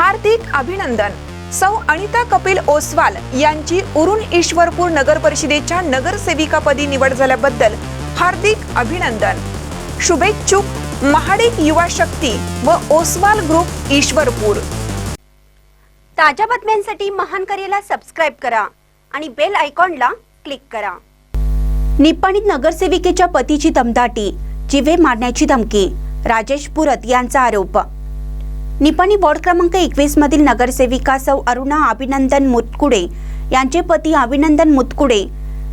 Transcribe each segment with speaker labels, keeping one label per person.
Speaker 1: हार्दिक अभिनंदन. सौ अनिता कपिल ओसवाल यांची उरुण ईश्वरपूर नगर परिषदेच्या नगरसेविकापदी निवड झाल्याबद्दल हार्दिक अभिनंदन. शुभेच्छुक महाडिक युवा शक्ती व ओसवाल ग्रुप ईश्वरपूर.
Speaker 2: ताज्या बातम्यांसाठी महान करेला सबस्क्राईब करा आणि बेल आयकॉनला क्लिक करा. निपाणीत नगरसेविकेच्या पतीची दमदाटी जिवे मारण्याची धमकी राजेश पुरत यांचा आरोप. निपाणी वॉर्ड क्रमांक एकवीस मधील नगरसेविका सौ अरुणा अभिनंदन मुतकुडे यांचे पती अभिनंदन मुतकुडे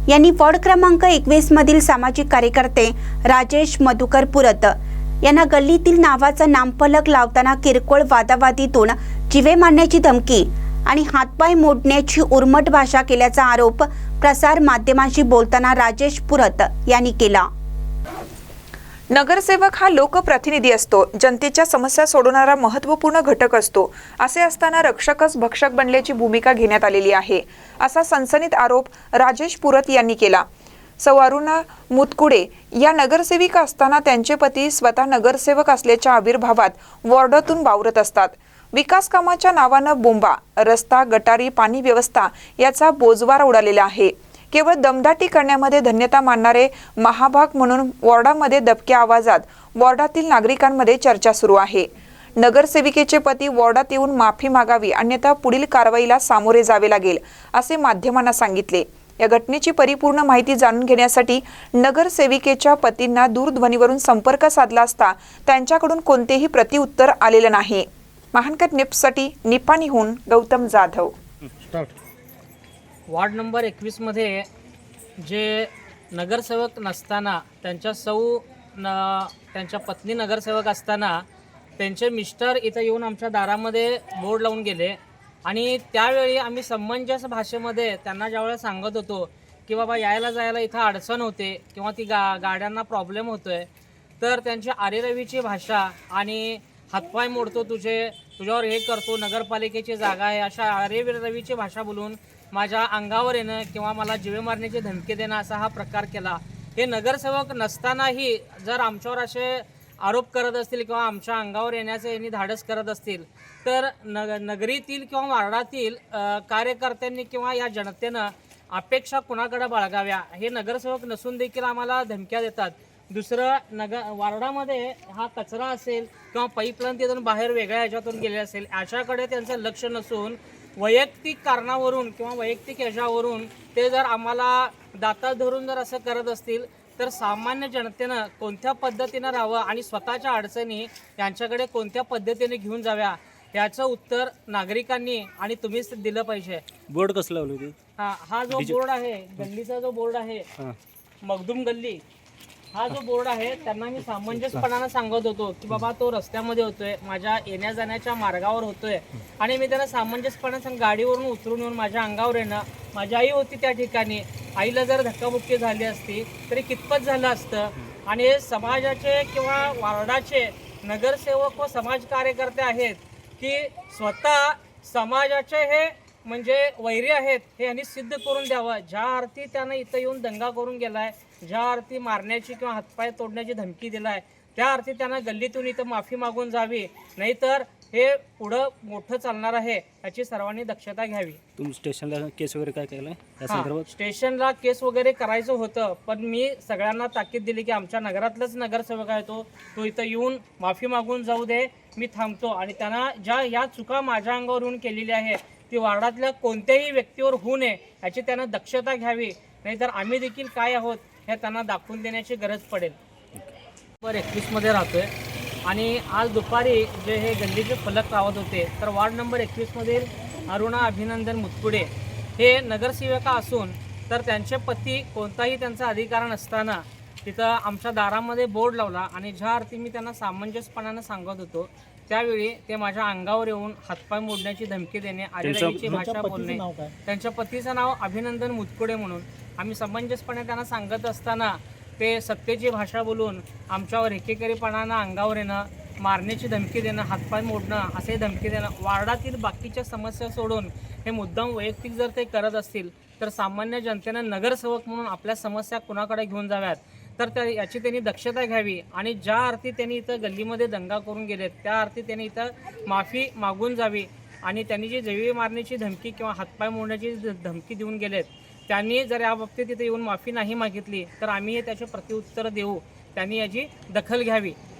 Speaker 2: यांनी वॉर्ड क्रमांक एकवीस मधील सामाजिक कार्यकर्ते राजेश मधुकर पुरत यांना गल्लीतील नावाचा नामफलक लावताना किरकोळ वादावादीतून जिवे मारण्याची धमकी आणि हातपाय मोडण्याची उर्मट भाषा केल्याचा आरोप प्रसार माध्यमांशी बोलताना राजेश पुरत यांनी केला.
Speaker 1: नगरसेवक हा लोकप्रतिनिधी असतो. जनतेच्या समस्या सोडवणारा महत्त्वपूर्ण घटक असतो. असे असताना रक्षकच भक्षक बनल्याची भूमिका घेण्यात आलेली आहे. असा सनसनीत आरोप राजेश पुरत यांनी केला. सौ अरुणा मुतकुडे या नगरसेविका असताना त्यांचे पती स्वतः नगरसेवक असल्याच्या आविर्भावात वॉर्डातून वावरत असतात. विकास कामाच्या नावानं बोंबा रस्ता गटारी पाणी व्यवस्था याचा बोजवार उडालेला आहे. केवळ दमदाटी करण्यामध्ये धन्यता मानणारे महाभाग म्हणून वॉर्डामध्ये दबक्या आवाजात वॉर्डातील नागरिकांमध्ये चर्चा सुरू आहे. नगरसेविकेचे पती वॉर्डात येऊन माफी मागावी अन्यथा पुढील कारवाईला सामोरे जावे लागेल असे माध्यमांना सांगितले. या घटनेची परिपूर्ण माहिती जाणून घेण्यासाठी नगरसेविकेच्या पतींना दूरध्वनीवरून संपर्क साधला असता त्यांच्याकडून कोणतेही प्रतिउत्तर आलेलं नाही. महानकर निपसाठी निपाणीहून Gautam Jadhav.
Speaker 3: Start
Speaker 4: ward number एकवीसमध्ये जे नगरसेवक नसताना त्यांच्या सौ न त्यांच्या पत्नी नगरसेवक असताना त्यांचे मिस्टर इथं येऊन आमच्या दारामध्ये बोर्ड लावून गेले. आणि त्यावेळी आम्ही समंजस भाषेमध्ये त्यांना ज्यावेळेला सांगत होतो की बाबा यायला जायला इथं अडचण होते किंवा ती गा गाड्यांना प्रॉब्लेम होतो आहे तर त्यांची आरेरवीची भाषा आणि हातपाय मोडतो तुझे तुझ्यावर हे करतो नगरपालिकेची जागा आहे अशा आरे भाषा बोलून माझ्या अंगावर येणं किंवा मला जीवे मारण्याची धमकी देणं असा हा प्रकार केला. हे नगरसेवक नसतानाही जर आमच्यावर असे आरोप करत असतील किंवा आमच्या अंगावर येण्याचे यांनी धाडस करत असतील तर नग नगरीतील किंवा वार्डातील कार्यकर्त्यांनी किंवा या जनतेनं अपेक्षा कुणाकडे बाळगाव्या? हे नगरसेवक नसून देखील आम्हाला धमक्या देतात. दुसरं नगर वार्डामध्ये हा कचरा असेल किंवा पाईपलाईन तिथून बाहेर वेगळ्या ह्याच्यातून गेले असेल अशाकडे त्यांचं लक्ष नसून वैयक्तिक कारणावरून किंवा वैयक्तिक ह्याच्यावरून ते जर आम्हाला दाता धरून जर असं करत असतील तर सामान्य जनतेनं कोणत्या पद्धतीनं राहावं आणि स्वतःच्या अडचणी यांच्याकडे कोणत्या पद्धतीने घेऊन जाव्या याचं उत्तर नागरिकांनी आणि तुम्हीच दिलं पाहिजे.
Speaker 3: बोर्ड कसं लावलं
Speaker 4: हा हा जो बोर्ड आहे गल्लीचा जो बोर्ड आहे मगदूम गल्ली. हा जो बोर्ड आहे त्यांना मी सामंजस्यपणानं सांगत होतो की बाबा तो रस्त्यामध्ये होतोय माझ्या येण्या जाण्याच्या मार्गावर होतोय. आणि मी त्यांना सामंजस्यपणे सांग गाडीवरून उतरून येऊन माझ्या अंगावर येणं माझी आई होती त्या ठिकाणी. आईला जर धक्काबुक्की झाली असती तरी कितपत झालं असतं? आणि हे समाजाचे किंवा वार्डाचे नगरसेवक व समाज कार्यकर्ते आहेत की स्वतः समाजाचे हे म्हणजे वैरी आहेत हे यांनी सिद्ध करून द्यावं. ज्या अर्थी त्यानं इथं येऊन दंगा करून गेलाय ज्या अर्थी मारण्याची किंवा हातपाय तोडण्याची धमकी दिलाय त्या अर्थी त्यानं गल्लीतून इथं माफी मागून जावी. नाहीतर हे पुढं मोठं चालणार आहे याची सर्वांनी दक्षता घ्यावी.
Speaker 3: तुम्ही स्टेशनला केस वगैरे काय केलं या
Speaker 4: हा,
Speaker 3: संदर्भात?
Speaker 4: स्टेशनला केस वगैरे करायचं होतं पण मी सगळ्यांना ताकीद दिली की आमच्या नगरातलाच नगरसेवक आहे तो तो इथं येऊन माफी मागून जाऊ दे मी थांबतो. आणि त्यांना ज्या या चुका माझ्या अंगावर येऊन केलेली आहे ती वार्डातल्या कोणत्याही व्यक्तीवर होऊ नये याची त्यांना दक्षता घ्यावी. नाहीतर आम्ही देखील काय आहोत हे त्यांना दाखवून देण्याची गरज पडेल. नंबर एकवीसमध्ये राहतोय. आणि आज दुपारी जे हे गल्लीचे फलक लावत होते तर वार्ड नंबर एकवीसमधील अरुणा अभिनंदन मुतकुडे हे नगरसेविका असून तर त्यांचे पती कोणताही त्यांचा अधिकार नसताना तिथं आमच्या दारामध्ये बोर्ड लावला. आणि ज्या अर्थी मी त्यांना सामंजस्यपणानं सांगत होतो त्यावेळी ते माझ्या अंगावर येऊन हातपाय मोडण्याची धमकी देणे आदिवासीची भाषा बोलणे त्यांच्या पतीचं नाव अभिनंदन मुतकुडे म्हणून. आम्ही समंजसपणे त्यांना सांगत असताना ते सत्तेची भाषा बोलून आमच्यावर एकेकरीपणानं अंगावर येणं मारण्याची धमकी देणं हातपाय मोडणं असे धमकी देणं वार्डातील बाकीच्या समस्या सोडून हे मुद्दाम वैयक्तिक जर ते करत असतील तर सामान्य जनतेनं नगरसेवक म्हणून आपल्या समस्या कुणाकडे घेऊन जाव्यात? तर त्या याची त्यांनी दक्षता घ्यावी. आणि ज्या अर्थी त्यांनी इथं गल्लीमध्ये दंगा करून गेलेत त्या अर्थी त्यांनी इथं माफी मागून जावी. आणि त्यांनी जी जैवी मारण्याची धमकी किंवा हातपाय मोडण्याची धमकी देऊन गेलेत त्यांनी जर या बाबतीत तिथे येऊन माफी नाही मागितली तर आम्ही त्याचे प्रतिउत्तर देऊ. त्यांनी याची दखल घ्यावी.